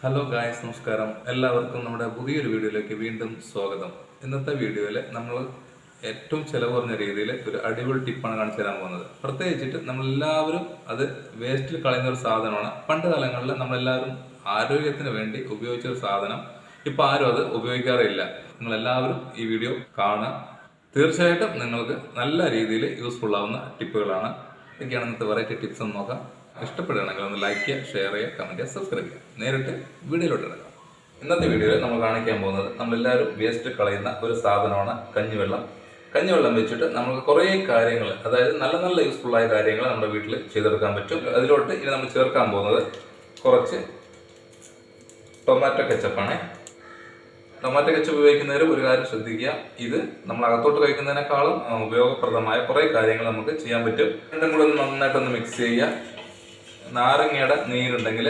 Hello guys നമസ്കാരം. എല്ലാവർക്കും നമ്മുടെ പുതിയൊരു വീഡിയോയിലേക്ക് വീണ്ടും സ്വാഗതം. ഇന്നത്തെ വീഡിയോയിൽ നമ്മൾ ഏറ്റവും ചിലവ് കുറഞ്ഞ രീതിയിൽ ഒരു അടിപൊളി ടിപ്പാണ് കാണിച്ചു തരാൻ പോകുന്നത്. പ്രത്യേകിച്ചിട്ട് നമ്മളെല്ലാവരും അത് വേസ്റ്റിൽ കളയുന്ന ഒരു സാധനമാണ്. പണ്ട് കാലങ്ങളിൽ നമ്മളെല്ലാവരും ആരോഗ്യത്തിന് വേണ്ടി ഉപയോഗിച്ച ഒരു സാധനം. ഇപ്പം ആരും അത് ഉപയോഗിക്കാറില്ല. നിങ്ങളെല്ലാവരും ഈ വീഡിയോ കാണുക. തീർച്ചയായിട്ടും നിങ്ങൾക്ക് നല്ല രീതിയിൽ യൂസ്ഫുൾ ആവുന്ന ടിപ്പുകളാണ് ഇതൊക്കെയാണ് ഇന്നത്തെ വെറൈറ്റി ടിപ്സ് നോക്കാം. ഇഷ്ടപ്പെടുകയാണെങ്കിൽ ഒന്ന് ലൈക്ക് ചെയ്യുക ഷെയർ ചെയ്യുക കമന്റ് ചെയ്യുക സബ്സ്ക്രൈബ് ചെയ്യുക. നേരിട്ട് വീഡിയോയിലോട്ട് ഇടക്കാം ഇന്നത്തെ വീഡിയോയിൽ നമ്മൾ കാണിക്കാൻ പോകുന്നത് നമ്മളെല്ലാവരും വേസ്റ്റ് കളയുന്ന ഒരു സാധനമാണ് കഞ്ഞിവെള്ളം. കഞ്ഞിവെള്ളം വെച്ചിട്ട് നമുക്ക് കുറേ കാര്യങ്ങൾ അതായത് നല്ല നല്ല യൂസ്ഫുള്ളായ കാര്യങ്ങൾ നമ്മുടെ വീട്ടിൽ ചെയ്തെടുക്കാൻ പറ്റും. അതിലോട്ട് ഇനി നമ്മൾ ചേർക്കാൻ പോകുന്നത് കുറച്ച് ടൊമാറ്റോ കെച്ചപ്പാണ് ടൊമാറ്റോ കെച്ചപ്പ് ഉപയോഗിക്കുന്നവർ ഒരു കാര്യം ശ്രദ്ധിക്കുക. ഇത് നമ്മൾ അകത്തോട്ട് കഴിക്കുന്നതിനേക്കാളും ഉപയോഗപ്രദമായ കുറേ കാര്യങ്ങൾ നമുക്ക് ചെയ്യാൻ പറ്റും. രണ്ടും കൂടെ ഒന്ന് നന്നായിട്ടൊന്ന് മിക്സ് ചെയ്യുക. നാരങ്ങയുടെ നീരുണ്ടെങ്കിൽ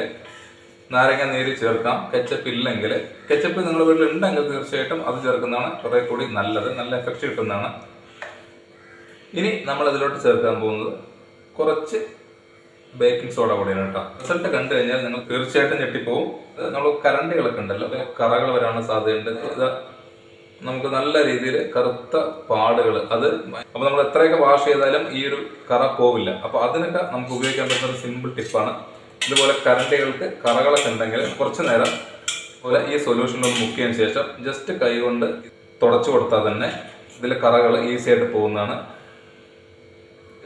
നാരങ്ങ നീര് ചേർക്കാം. കെച്ചപ്പ് ഇല്ലെങ്കിൽ കെച്ചപ്പ് നിങ്ങളുടെ വീട്ടിൽ ഉണ്ടെങ്കിൽ തീർച്ചയായിട്ടും അത് ചേർക്കുന്നതാണ് കുറെ കൂടി നല്ലത് നല്ല എഫക്റ്റ് കിട്ടുന്നതാണ്. ഇനി നമ്മൾ അതിലോട്ട് ചേർക്കാൻ പോകുന്നത് കുറച്ച് ബേക്കിംഗ് സോഡ കൂടിയാണ് കേട്ടോ. റിസൾട്ട് കണ്ടു കഴിഞ്ഞാൽ നിങ്ങൾ തീർച്ചയായിട്ടും ഞെട്ടിപ്പോവും. നമ്മൾ കറണ്ടുകളൊക്കെ ഉണ്ടല്ലോ കറകൾ വരാനുള്ള സാധ്യതയുണ്ട്. നമുക്ക് നല്ല രീതിയിൽ കറുത്ത പാടുകൾ അത് അപ്പൊ നമ്മൾ എത്രയൊക്കെ വാഷ് ചെയ്താലും ഈ ഒരു കറ പോവില്ല. അപ്പൊ അതിനൊക്കെ നമുക്ക് ഉപയോഗിക്കാൻ പറ്റുന്ന ഒരു സിമ്പിൾ ടിപ്പാണ് ഇതുപോലെ കരണ്ടികൾക്ക് കറകളൊക്കെ ഉണ്ടെങ്കിൽ കുറച്ച് നേരം പോലെ ഈ സൊല്യൂഷനിലൊന്ന് മുക്കിയതിന് ശേഷം ജസ്റ്റ് കൈ കൊണ്ട് തുടച്ചു കൊടുത്താൽ തന്നെ ഇതിലെ കറകൾ ഈസി ആയിട്ട് പോകുന്നതാണ്.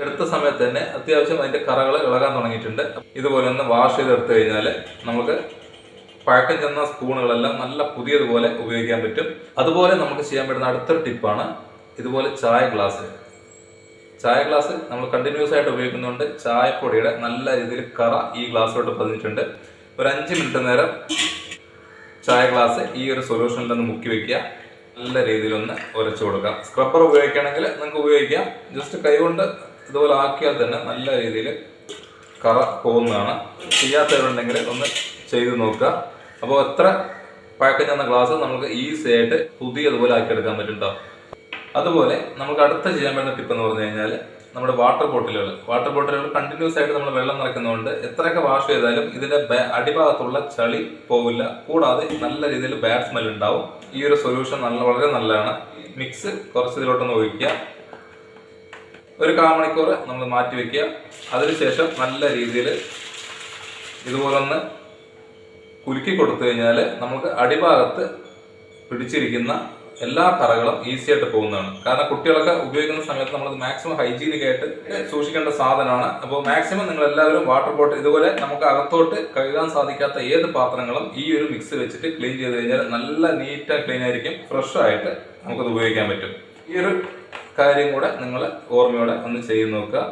എടുത്ത സമയത്ത് തന്നെ അത്യാവശ്യം അതിന്റെ കറകൾ ഇളകാൻ തുടങ്ങിയിട്ടുണ്ട്. ഇതുപോലെ ഒന്ന് വാഷ് ചെയ്തെടുത്തു കഴിഞ്ഞാൽ നമുക്ക് പഴക്കം ചെന്ന സ്പൂണുകളെല്ലാം നല്ല പുതിയതുപോലെ ഉപയോഗിക്കാൻ പറ്റും. അതുപോലെ നമുക്ക് ചെയ്യാൻ പറ്റുന്ന അടുത്തൊരു ടിപ്പാണ് ഇതുപോലെ ചായ ഗ്ലാസ്. ചായ ഗ്ലാസ് നമ്മൾ കണ്ടിന്യൂസ് ആയിട്ട് ഉപയോഗിക്കുന്നുണ്ട്. ചായപ്പൊടിയുടെ നല്ല രീതിയിൽ കറ ഈ ഗ്ലാസ്സിലോട്ട് പതിഞ്ഞിട്ടുണ്ട്. ഒരു അഞ്ച് മിനിറ്റ് നേരം ചായ ഗ്ലാസ് ഈ ഒരു സൊല്യൂഷനിൽ നിന്ന് മുക്കി വെക്കുക. നല്ല രീതിയിൽ ഒന്ന് ഉരച്ചു കൊടുക്കാം. സ്ക്രബ്ബർ ഉപയോഗിക്കുകയാണെങ്കിൽ നിങ്ങൾക്ക് ഉപയോഗിക്കാം. ജസ്റ്റ് കൈകൊണ്ട് ഇതുപോലെ ആക്കിയാൽ തന്നെ നല്ല രീതിയിൽ കറ പോകുന്നതാണ്. ചെയ്യാത്തവരുണ്ടെങ്കിൽ ഒന്ന് ചെയ്ത് നോക്കുക. അപ്പോൾ എത്ര പഴക്കം ചെന്ന ഗ്ലാസ് നമുക്ക് ഈസി ആയിട്ട് പുതിയതുപോലെ ആക്കിയെടുക്കാൻ പറ്റും. അതുപോലെ നമുക്ക് അടുത്ത ചെയ്യാൻ വേണ്ട ടിപ്പ് എന്ന് പറഞ്ഞു കഴിഞ്ഞാൽ നമ്മുടെ വാട്ടർ ബോട്ടിലുകൾ വാട്ടർ ബോട്ടിലുകൾ കണ്ടിന്യൂസ് ആയിട്ട് നമ്മൾ വെള്ളം നിറയ്ക്കുന്നതുകൊണ്ട് എത്രയൊക്കെ വാഷ് ചെയ്താലും ഇതിന്റെ അടിഭാഗത്തുള്ള ചളി പോവില്ല. കൂടാതെ നല്ല രീതിയിൽ ബാഡ് സ്മെൽ ഉണ്ടാവും. ഈ ഒരു സൊല്യൂഷൻ നല്ല വളരെ നല്ലതാണ്. മിക്സ് കുറച്ച് ഇതിലോട്ടൊന്ന് ഒഴിക്കുക. ഒരു കാ മണിക്കൂർ നമ്മൾ മാറ്റി വെക്കുക. അതിനുശേഷം നല്ല രീതിയിൽ ഇതുപോലൊന്ന് കുലുക്കി കൊടുത്തു കഴിഞ്ഞാൽ നമുക്ക് അടിഭാഗത്ത് പിടിച്ചിരിക്കുന്ന എല്ലാ കറകളും ഈസി ആയിട്ട് പോകുന്നതാണ്. കാരണം കുട്ടികളൊക്കെ ഉപയോഗിക്കുന്ന സമയത്ത് നമ്മൾ മാക്സിമം ഹൈജീനിക് ആയിട്ട് സൂക്ഷിക്കേണ്ട സാധനമാണ്. അപ്പോൾ മാക്സിമം നിങ്ങൾ എല്ലാവരും വാട്ടർ ബോട്ടിൽ ഇതുപോലെ നമുക്ക് അകത്തോട്ട് കഴുകാൻ സാധിക്കാത്ത ഏത് പാത്രങ്ങളും ഈ ഒരു മിക്സ് വെച്ചിട്ട് ക്ലീൻ ചെയ്ത് കഴിഞ്ഞാൽ നല്ല നീറ്റ് ആൻഡ് ക്ലീൻ ആയിരിക്കും. ഫ്രഷ് ആയിട്ട് നമുക്കത് ഉപയോഗിക്കാൻ പറ്റും. ഈ ഒരു കാര്യം കൂടെ നിങ്ങൾ ഓർമ്മയോടെ ഒന്ന് ചെയ്ത് നോക്കുക.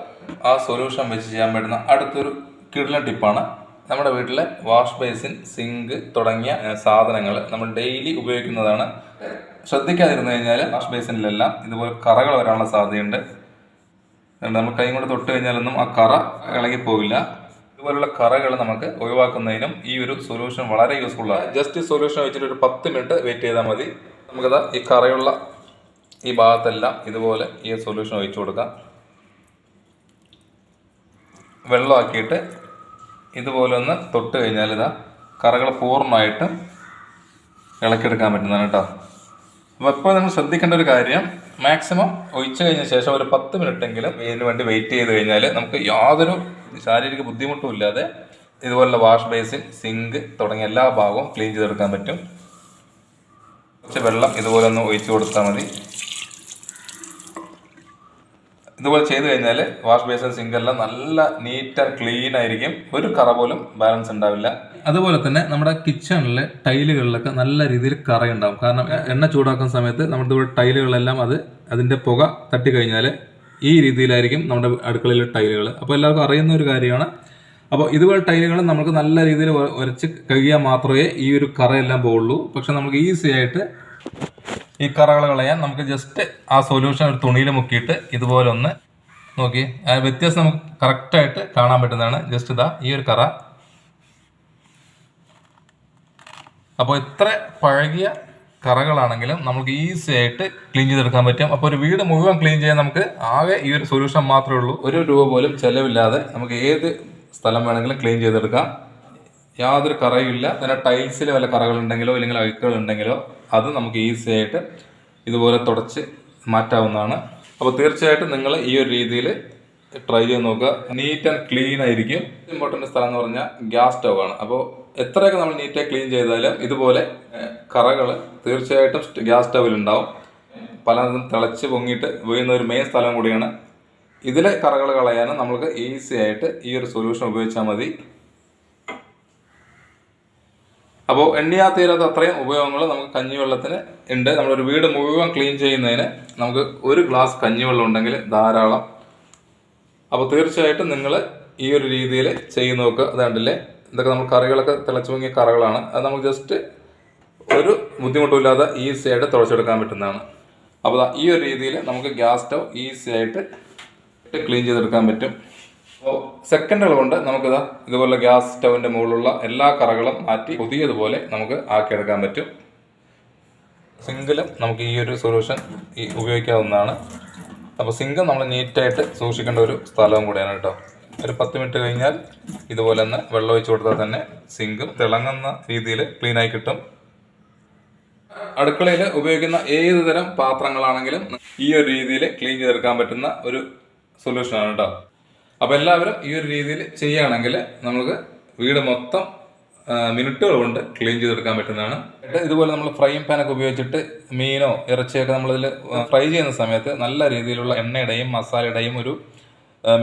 ആ സൊല്യൂഷൻ വെച്ച് ചെയ്യാൻ പറ്റുന്ന അടുത്തൊരു കിടിലൻ ടിപ്പാണ് നമ്മുടെ വീട്ടിലെ വാഷ് ബേസിൻ സിങ്ക് തുടങ്ങിയ സാധനങ്ങൾ നമ്മൾ ഡെയിലി ഉപയോഗിക്കുന്നതാണ്. ശ്രദ്ധിക്കാതിരുന്നു കഴിഞ്ഞാൽ വാഷ് ബേസിനിലെല്ലാം ഇതുപോലെ കറകൾ വരാനുള്ള സാധ്യതയുണ്ട്. നമ്മൾ കൈ കൊണ്ട് തൊട്ട് കഴിഞ്ഞാലൊന്നും ആ കറ ഇളകി പോവില്ല ഇതുപോലുള്ള കറകൾ നമുക്ക് ഒഴിവാക്കുന്നതിനും ഈ ഒരു സൊല്യൂഷൻ വളരെ യൂസ്ഫുൾ ആണ് ജസ്റ്റ് ഈ സൊല്യൂഷൻ വെച്ചിട്ട് ഒരു പത്ത് മിനിറ്റ് വെയിറ്റ് ചെയ്താൽ മതി. നമുക്കത് ഈ കറയുള്ള ഈ ഭാഗത്തെല്ലാം ഇതുപോലെ ഈ സൊല്യൂഷൻ ഒഴിച്ചു കൊടുക്കാം. വെള്ളമാക്കിയിട്ട് ഇതുപോലെ ഒന്ന് തൊട്ട് കഴിഞ്ഞാൽ ഇതാ കറകൾ പൂർണമായിട്ട് ഇളക്കിയെടുക്കാൻ പറ്റുന്നതാണ് കേട്ടോ. അപ്പോൾ ഇപ്പോൾ നിങ്ങൾ ശ്രദ്ധിക്കേണ്ട ഒരു കാര്യം മാക്സിമം ഒഴിച്ചു കഴിഞ്ഞ ശേഷം ഒരു പത്ത് മിനിറ്റ് എങ്കിലും ഇതിന് വേണ്ടി വെയിറ്റ് ചെയ്ത് കഴിഞ്ഞാൽ നമുക്ക് യാതൊരു ശാരീരിക ബുദ്ധിമുട്ടും ഇല്ലാതെ ഇതുപോലുള്ള വാഷ് ബേസിൻ സിങ്ക് തുടങ്ങിയ എല്ലാ ഭാഗവും ക്ലീൻ ചെയ്തെടുക്കാൻ പറ്റും. കുറച്ച് വെള്ളം ഇതുപോലെ ഒന്ന് ഒഴിച്ചു കൊടുത്താൽ മതി. ഇതുപോലെ ചെയ്ത് കഴിഞ്ഞാൽ വാഷ് ബേസിൻ സിങ്കെല്ലാം നല്ല നീറ്റ് ആൻഡ് ക്ലീൻ ആയിരിക്കും. ഒരു കറ പോലും ബാലൻസ് ഉണ്ടാവില്ല. അതുപോലെ തന്നെ നമ്മുടെ കിച്ചണിലെ ടൈലുകളിലൊക്കെ നല്ല രീതിയിൽ കറയുണ്ടാവും. കാരണം എണ്ണ ചൂടാക്കുന്ന സമയത്ത് നമ്മുടെ ഇവിടെ ടൈലുകളെല്ലാം അത് അതിന്റെ പുക തട്ടി കഴിഞ്ഞാൽ ഈ രീതിയിലായിരിക്കും നമ്മുടെ അടുക്കളയിലെ ടൈലുകൾ അപ്പോൾ എല്ലാവർക്കും അറിയുന്ന ഒരു കാര്യമാണ്. അപ്പോൾ ഇതുപോലെ ടൈലുകൾ നമുക്ക് നല്ല രീതിയിൽ ഉര- ഉരച്ച് കഴിയാൻ മാത്രമേ ഈ ഒരു കറയെല്ലാം പോകുള്ളൂ പക്ഷെ നമുക്ക് ഈസി ആയിട്ട് ഈ കറകൾ കളയാൻ നമുക്ക് ജസ്റ്റ് ആ സൊല്യൂഷൻ ഒരു തുണിയിൽ മുക്കിയിട്ട് ഇതുപോലെ ഒന്ന് നോക്കി. ആ വ്യത്യാസം നമുക്ക് കറക്റ്റായിട്ട് കാണാൻ പറ്റുന്നതാണ്. ജസ്റ്റ് ഇതാ ഈ ഒരു കറ. അപ്പോൾ എത്ര പഴകിയ കറകളാണെങ്കിലും നമുക്ക് ഈസി ആയിട്ട് ക്ലീൻ ചെയ്തെടുക്കാൻ പറ്റും. അപ്പോൾ ഒരു വീട് മുഴുവൻ ക്ലീൻ ചെയ്യാൻ നമുക്ക് ആകെ ഈ ഒരു സൊല്യൂഷൻ മാത്രമേ ഉള്ളൂ. ഒരു രൂപ പോലും ചിലവില്ലാതെ നമുക്ക് ഏത് സ്ഥലം വേണമെങ്കിലും ക്ലീൻ ചെയ്തെടുക്കാം. യാതൊരു കറയില്ല പിന്നെ ടൈൽസിൽ വല്ല കറകളുണ്ടെങ്കിലോ അല്ലെങ്കിൽ അഴുക്കുകൾ ഉണ്ടെങ്കിലോ അത് നമുക്ക് ഈസി ആയിട്ട് ഇതുപോലെ തുടച്ച് മാറ്റാവുന്നതാണ്. അപ്പോൾ തീർച്ചയായിട്ടും നിങ്ങൾ ഈ ഒരു രീതിയിൽ ട്രൈ ചെയ്ത് നോക്കുക. നീറ്റ് ആൻഡ് ക്ലീൻ ആയിരിക്കും. ഇമ്പോർട്ടന്റ് സ്ഥലം എന്ന് പറഞ്ഞാൽ ഗ്യാസ് സ്റ്റവ് ആണ്. അപ്പോൾ എത്രയൊക്കെ നമ്മൾ നീറ്റായി ക്ലീൻ ചെയ്താലും ഇതുപോലെ കറകൾ തീർച്ചയായിട്ടും ഗ്യാസ് സ്റ്റവിൽ ഉണ്ടാവും. പലതും തിളച്ച് പൊങ്ങിയിട്ട് വീഴുന്ന ഒരു മെയിൻ സ്ഥലം കൂടിയാണ്. ഇതിലെ കറകൾ കളയാനും നമുക്ക് ഈസി ആയിട്ട് ഈ ഒരു സൊല്യൂഷൻ ഉപയോഗിച്ചാൽ മതി. അപ്പോൾ എണ്ണിയാ തീരാത്ത അത്രയും ഉപയോഗങ്ങൾ നമുക്ക് കഞ്ഞിവെള്ളത്തിന് ഉണ്ട്. നമ്മളൊരു വീട് മുഴുവൻ ക്ലീൻ ചെയ്യുന്നതിന് നമുക്ക് ഒരു ഗ്ലാസ് കഞ്ഞിവെള്ളം ഉണ്ടെങ്കിൽ ധാരാളം. അപ്പോൾ തീർച്ചയായിട്ടും നിങ്ങൾ ഈ ഒരു രീതിയിൽ ചെയ്ത് നോക്കുക. അത് കണ്ടില്ലേ? ഇതൊക്കെ നമ്മൾ കറികളൊക്കെ തിളച്ചു പൊങ്ങിയ കറികളാണ്. അത് നമുക്ക് ജസ്റ്റ് ഒരു ബുദ്ധിമുട്ടുമില്ലാതെ ഈസി ആയിട്ട് തുളച്ചെടുക്കാൻ പറ്റുന്നതാണ്. അപ്പോൾ ഈ ഒരു രീതിയിൽ നമുക്ക് ഗ്യാസ് സ്റ്റൗ ഈസി ആയിട്ട് ക്ലീൻ ചെയ്തെടുക്കാൻ പറ്റും. അപ്പോൾ സെക്കൻഡുകൾ കൊണ്ട് നമുക്കിതാ ഇതുപോലെ ഗ്യാസ് സ്റ്റവിന്റെ മുകളിലുള്ള എല്ലാ കറകളും മാറ്റി പുതിയതുപോലെ നമുക്ക് ആക്കിയെടുക്കാൻ പറ്റും. സിങ്കിലും നമുക്ക് ഈ ഒരു സൊല്യൂഷൻ ഈ ഉപയോഗിക്കാവുന്നതാണ്. അപ്പോൾ സിങ്ക് നമ്മൾ നീറ്റായിട്ട് സൂക്ഷിക്കേണ്ട ഒരു സ്ഥലവും കൂടിയാണ് കേട്ടോ. ഒരു പത്ത് മിനിറ്റ് കഴിഞ്ഞാൽ ഇതുപോലെ തന്നെ വെള്ളം ഒഴിച്ചു കൊടുത്താൽ തന്നെ സിങ്കും തിളങ്ങുന്ന രീതിയിൽ ക്ലീനായി കിട്ടും. അടുക്കളയിൽ ഉപയോഗിക്കുന്ന ഏത് തരം പാത്രങ്ങളാണെങ്കിലും ഈ ഒരു രീതിയിൽ ക്ലീൻ ചെയ്തെടുക്കാൻ പറ്റുന്ന ഒരു സൊല്യൂഷനാണ് കേട്ടോ. അപ്പോൾ എല്ലാവരും ഈ ഒരു രീതിയിൽ ചെയ്യുകയാണെങ്കിൽ നമുക്ക് വീട് മൊത്തം മിനിറ്റുകൾ കൊണ്ട് ക്ലീൻ ചെയ്തെടുക്കാൻ പറ്റുന്നതാണ്. ഇതുപോലെ നമ്മൾ ഫ്രൈങ് പാനൊക്കെ ഉപയോഗിച്ചിട്ട് മീനോ ഇറച്ചിയൊക്കെ നമ്മളിതിൽ ഫ്രൈ ചെയ്യുന്ന സമയത്ത് നല്ല രീതിയിലുള്ള എണ്ണയുടെയും മസാലയുടെയും ഒരു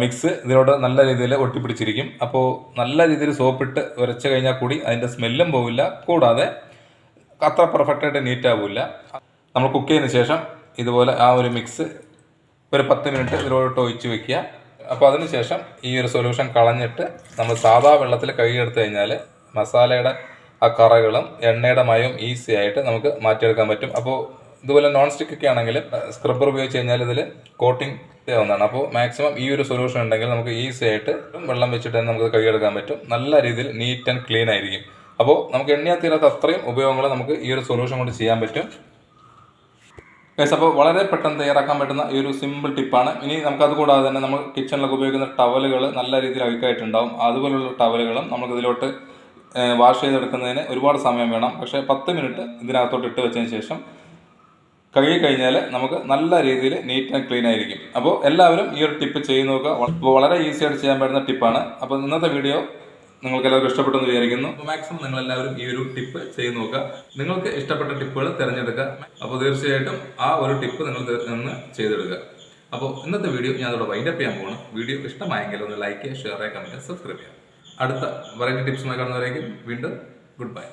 മിക്സ് ഇതിനോട് നല്ല രീതിയിൽ ഒട്ടിപ്പിടിച്ചിരിക്കും. അപ്പോൾ നല്ല രീതിയിൽ സോപ്പിട്ട് ഉരച്ച് കഴിഞ്ഞാൽ കൂടി അതിന്റെ സ്മെല്ലും പോവില്ല. കൂടാതെ അത്ര പെർഫെക്റ്റായിട്ട് നീറ്റ് ആവില്ല. നമ്മൾ കുക്ക് ചെയ്തതിന് ശേഷം ഇതുപോലെ ആ ഒരു മിക്സ് ഒരു പത്ത് മിനിറ്റ് ഇതിലോട്ട് ഒഴിച്ച് വെക്കുക. അപ്പോൾ അതിനുശേഷം ഈ ഒരു സൊല്യൂഷൻ കളഞ്ഞിട്ട് നമ്മൾ സാധാ വെള്ളത്തിൽ കഴുകിയെടുത്തു കഴിഞ്ഞാൽ മസാലയുടെ ആ കറകളും എണ്ണയുടെ മയവും ഈസി ആയിട്ട് നമുക്ക് മാറ്റിയെടുക്കാൻ പറ്റും. അപ്പോൾ ഇതുപോലെ നോൺ സ്റ്റിക്ക് ഒക്കെ ആണെങ്കിൽ സ്ക്രബ്ബർ ഉപയോഗിച്ച് കഴിഞ്ഞാൽ ഇതിൽ കോട്ടിംഗ് ചെയ്യാവുന്നതാണ് അപ്പോൾ മാക്സിമം ഈ ഒരു സൊല്യൂഷൻ ഉണ്ടെങ്കിൽ നമുക്ക് ഈസി ആയിട്ട് വെള്ളം വെച്ചിട്ട് തന്നെ നമുക്ക് കഴുകിയെടുക്കാൻ പറ്റും. നല്ല രീതിയിൽ നീറ്റ് ആൻഡ് ക്ലീൻ ആയിരിക്കും. അപ്പോൾ നമുക്ക് എണ്ണയാ തീരാത്ത അത്രയും ഉപയോഗങ്ങൾ നമുക്ക് ഈ ഒരു സൊല്യൂഷൻ കൊണ്ട് ചെയ്യാൻ പറ്റും. ഗൈസ് അപ്പോൾ വളരെ പെട്ടെന്ന് തയ്യാറാക്കാൻ പറ്റുന്ന ഈ ഒരു സിമ്പിൾ ടിപ്പാണ് ഇനി നമുക്കത് കൂടാതെ തന്നെ നമ്മൾ കിച്ചണിലൊക്കെ ഉപയോഗിക്കുന്ന ടവലുകൾ നല്ല രീതിയിൽ അഴുക്കായിട്ടുണ്ടാവും. അതുപോലുള്ള ടവലുകളും നമുക്കിതിലോട്ട് വാഷ് ചെയ്തെടുക്കുന്നതിന് ഒരുപാട് സമയം വേണം. പക്ഷേ പത്ത് മിനിറ്റ് ഇതിനകത്തോട്ട് ഇട്ട് വെച്ചതിന് ശേഷം കഴുകി കഴിഞ്ഞാൽ നമുക്ക് നല്ല രീതിയിൽ നീറ്റ് ആൻഡ് ക്ലീൻ ആയിരിക്കും. അപ്പോൾ എല്ലാവരും ഈ ഒരു ടിപ്പ് ചെയ്ത് നോക്കുക. വളരെ ഈസി ആയിട്ട് ചെയ്യാൻ പറ്റുന്ന ടിപ്പാണ് അപ്പോൾ ഇന്നത്തെ വീഡിയോ നിങ്ങൾക്ക് എല്ലാവർക്കും ഇഷ്ടപ്പെട്ടെന്ന് വിചാരിക്കുന്നു. അപ്പോൾ മാക്സിമം നിങ്ങൾ എല്ലാവരും ഈ ഒരു ടിപ്പ് ചെയ്ത് നോക്കുക. നിങ്ങൾക്ക് ഇഷ്ടപ്പെട്ട ടിപ്പുകൾ തിരഞ്ഞെടുക്കുക. അപ്പോൾ തീർച്ചയായിട്ടും ആ ഒരു ടിപ്പ് നിങ്ങൾ നിന്ന് ചെയ്തെടുക്കുക. അപ്പോൾ ഇന്നത്തെ വീഡിയോ ഞാൻ അതോടെ വൈൻഡപ്പ് ചെയ്യാൻ പോകണം വീഡിയോ ഇഷ്ടമായെങ്കിൽ ഒന്ന് ലൈക്ക് ചെയ്യുക ഷെയർ ചെയ്യുക കമന്റ് സബ്സ്ക്രൈബ് ചെയ്യുക. അടുത്ത വെറൈറ്റി ടിപ്സുമായി കാണുന്നവരേക്കും വീണ്ടും ഗുഡ് ബൈ